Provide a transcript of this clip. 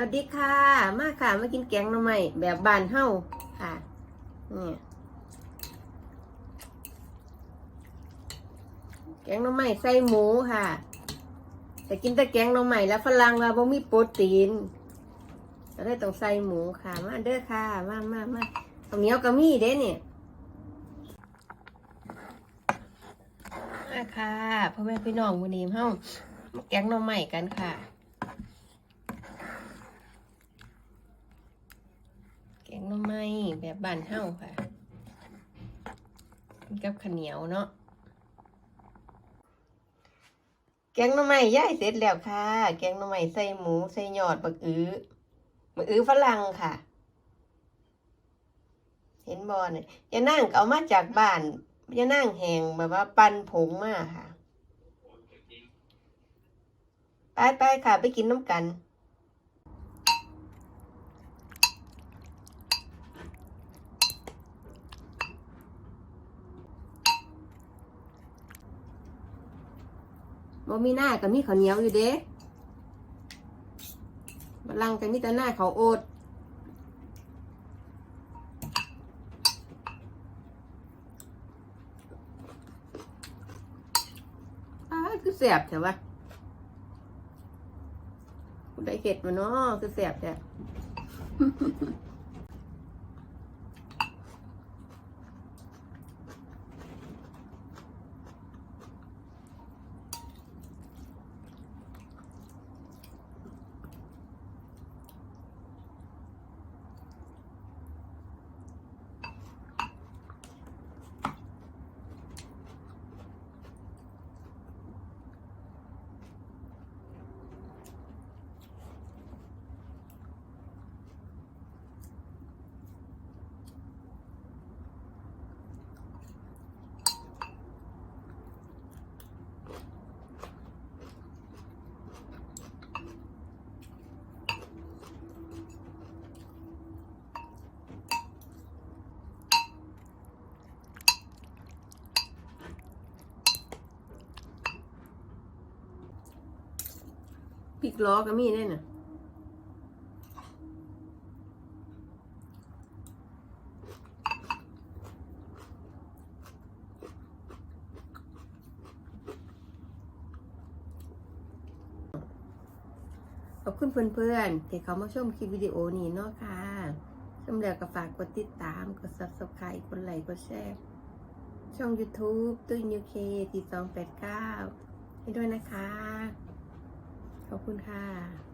วัสดีค่ะ มาค่ะ มากินแกงหน่อไม้แบบบานเฮ้าค่ะ นี่แกงหน่อไม้ใส่หมูค่ะ แต่กินแต่แกงหน่อไม้แล้วฝรั่งว่าบ่มีโปรตีนก็เลยต้องใส่หมูค่ะ มาเด้อค่ะ มามามาข้าวเหนียวก็มีเด้เนี่ยมาค่ะพ่อแม่พี่น้องวันนี้เฮ้ามาแกงหน่อไม้กันค่ะ แกงหน่อไม้ แบบบ้านเฮาค่ะ กับข้าวเหนียวเนาะแกงหน่อไม้ย่ายเสร็จแล้วค่ะ แกงหน่อไม้ใส่หมูใส่ยอดบักอื้อบักอื้อฝรั่งค่ะ เห็นบอเนี่ยยานั่งเอามาจากบ้านยานั่งแหงแบบว่าปั่นผงมาค่ะ ไปไปค่ะ ไปกินน้ำกัน บ่มีหน้าก็มีข้าวเหนียวอยู่เด้บัลลังก็มีแต่หน้าเขาโอดอ้าคือแสบใช่ปะกูได้เห็ดมาเนาะคือแสบแท้ พริกล้อก็มีได้น่ะขอบคุณเพื่อนๆที่เขามาชมคลิปวิดีโอนี้เนาะค่ะชมแล้วก็ฝากกดติดตาม กด subscribe กดไลค์ กดแชร์ ช่อง YouTube ตุ้ยนิวเคที่289ให้ด้วยนะคะ ขอบคุณค่ะ